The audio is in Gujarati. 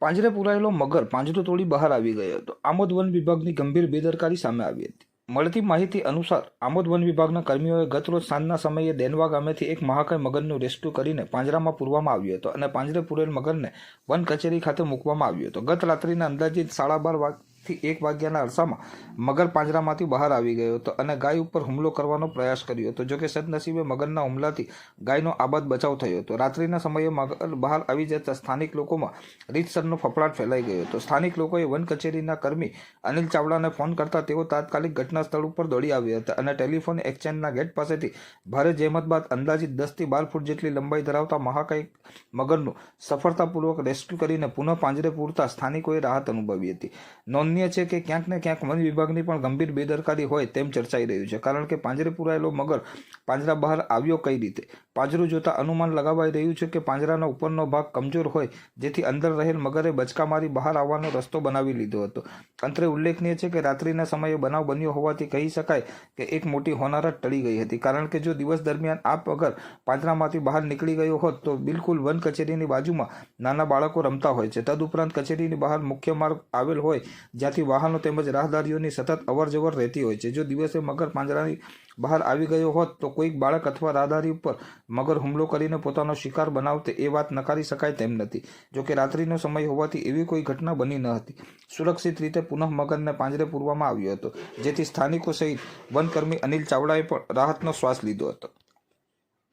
પાંજરે પુરાયેલો મગર પાંજરો તોડી બહાર આવી ગયો હતો. આમોદ વન વિભાગની ગંભીર બેદરકારી સામે આવી હતી. મળતી માહિતી અનુસાર, આમોદ વન વિભાગના કર્મીઓએ ગતરોજ સાંજના સમયે દેનવા ગામેથી એક મહાકાય મગરનું રેસ્ક્યુ કરીને પાંજરામાં પૂરવામાં આવ્યો હતો અને પાંજરે પૂરેલ મગરને વન કચેરી ખાતે મૂકવામાં આવ્યો હતો. ગત રાત્રિના અંદાજિત સાડા બાર વાગથી એક વાગ્યાના અરસામાં મગર પાંજરામાંથી બહાર આવી ગયો હતો અને ગાય ઉપર હુમલો કરવાનો પ્રયાસ કર્યો હતો. જોકે સદનસીબે મગરના હુમલાથી ગાયનો આબાદ બચાવ થયો હતો. રાત્રિના સમયે મગર બહાર આવી જતા સ્થાનિક લોકોમાં રીતસરનો ફફડાટ ફેલાઈ ગયો હતો. સ્થાનિક લોકોએ વન કચેરીના કર્મી અનિલ ચાવડાને ફોન કરતા તેઓ તાત્કાલિક ઘટના સ્થળ ઉપર દોડી આવ્યા હતા અને ટેલિફોન એક્સચેન્જના ગેટ પાસેથી ભારે જહેમત બાદ અંદાજિત દસથી બાર ફૂટ જેટલી લંબાઈ ધરાવતા મહાકાય મગરનું સફળતાપૂર્વક રેસ્ક્યુ કરીને પુનઃ પાંજરે પૂરતા સ્થાનિકોએ રાહત અનુભવી હતી. નોંધનીય છે કે ક્યાંક ને ક્યાંક વન વિભાગની પણ ગંભીર બેદરકારી હોય તેમ ચર્ચાઈ રહ્યું છે. કારણ કે પાંજરે પુરાયેલો મગર પાંજરા બહાર આવ્યો કઈ રીતે? પાંજરું જોતા અનુમાન લગાવાઈ રહ્યું છે કે પાંજરાનો ઉપરનો ભાગ કમજોર હોય, જેથી અંદર રહેલ મગરે બચકા મારી બહાર આવવાનો રસ્તો બનાવી લીધો હતો. અંતરે ઉલ્લેખનીય છે કે રાત્રિના સમયે બનાવ બન્યો હોવાથી કહી શકાય કે એક મોટી હોનારત ટળી ગઈ હતી. કારણ કે જો દિવસ દરમિયાન આ મગર પાંજરામાંથી બહાર નીકળી ગયો હોત, તો બિલકુલ વન કચેરીની બાજુમાં નાના બાળકો રમતા હોય છે. તદુપરાંત કચેરીની બહાર મુખ્ય માર્ગ આવેલ હોય જ્યાંથી વાહનો તેમજ રાહદારીઓની સતત અવરજવર રહેતી હોય છે. જો દિવસે મગર પાંજરાની બહાર આવી ગયો હોત, તો કોઈક બાળક અથવા રાહદારી ઉપર મગર હુમલો કરીને પોતાનો શિકાર બનાવતે એ વાત નકારી શકાય તેમ નથી. જો કે રાત્રિનો સમય હોવાથી એવી કોઈ ઘટના બની ન હતી. સુરક્ષિત રીતે પુનઃ મગરને પાંજરે પૂરવામાં આવ્યો હતો, જેથી સ્થાનિકો સહિત વનકર્મી અનિલ ચાવડાએ પણ રાહતનો શ્વાસ લીધો હતો.